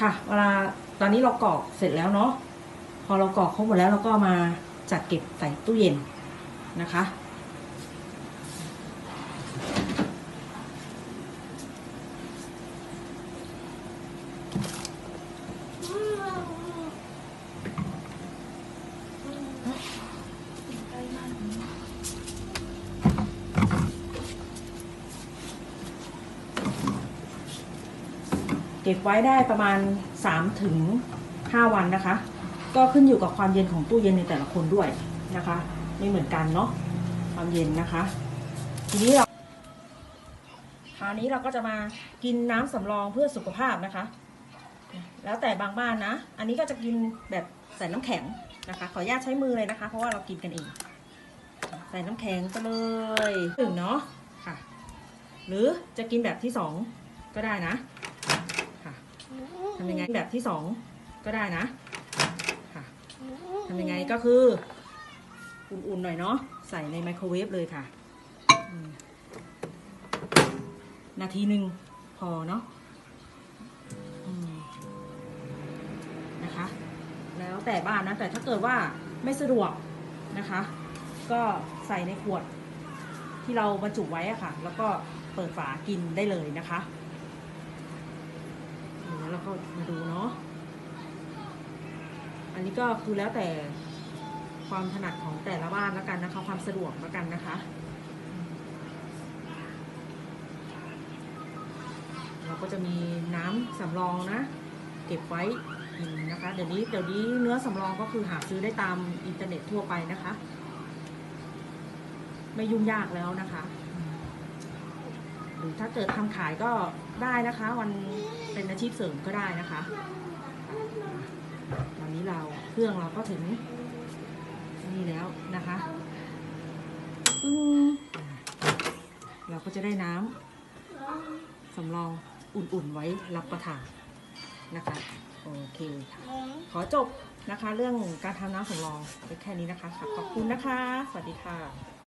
ค่ะ เวลาตอนนี้เรากรอกเสร็จแล้วเนาะพอเรากรอกครบหมดแล้วเราก็มาจัดเก็บใส่ตู้เย็นนะคะ เก็บไว้ได้ประมาณ3ถึง5วันนะคะ ก็ขึ้นอยู่กับความเย็นของตู้เย็นในแต่ละคนด้วยนะคะ ไม่เหมือนกันเนาะความเย็นนะคะ ทีนี้เราคราวนี้เราก็จะมากินน้ำสำรองเพื่อสุขภาพนะคะ แล้วแต่บางบ้านนะ อันนี้ก็จะกินแบบใส่น้ำแข็งนะคะ ขออนุญาตใช้มือเลยนะคะ เพราะว่าเรากินกันเองใส่น้ำแข็งไปเลยหนึ่งเนาะค่ะ หรือจะกินแบบที่สองก็ได้นะ ทำยังไงแบบที่สองก็ได้นะค่ะทำยังไงก็คือ อุ่นๆหน่อยเนาะใส่ในไมโครเวฟเลยค่ะ นาทีหนึ่งพอเนาะนะคะ แล้วแต่บ้านนะ แต่ถ้าเกิดว่าไม่สะดวกนะคะ ก็ใส่ในขวดที่เราบรรจุไว้อะค่ะ แล้วก็เปิดฝากินได้เลยนะคะ เดี๋ยวก็มาดูเนาะ อันนี้ก็คือแล้วแต่ความถนัดของแต่ละบ้านแล้วกันนะคะ ความสะดวกแล้วกันนะคะเราก็จะมีน้ำสำรองนะ เก็บไว้กินนะคะ เดี๋ยวนี้เดี๋ยวนี้เนื้อสำรองก็คือหาซื้อได้ตามอินเทอร์เน็ตทั่วไปนะคะ ไม่ยุ่งยากแล้วนะคะ หรือถ้าเกิดทำขายก็ได้นะคะ วันเป็นอาชีพเสริมก็ได้นะคะตอนนี้เราเครื่องเราก็ถึงนี่แล้วนะคะปึ้งเราก็จะได้น้ำสำรองอุ่นๆไว้รับประทานนะคะโอเคค่ะขอจบนะคะ เรื่องการทำน้ำสำรองแค่นี้นะคะขอบคุณนะคะ สวัสดีค่ะ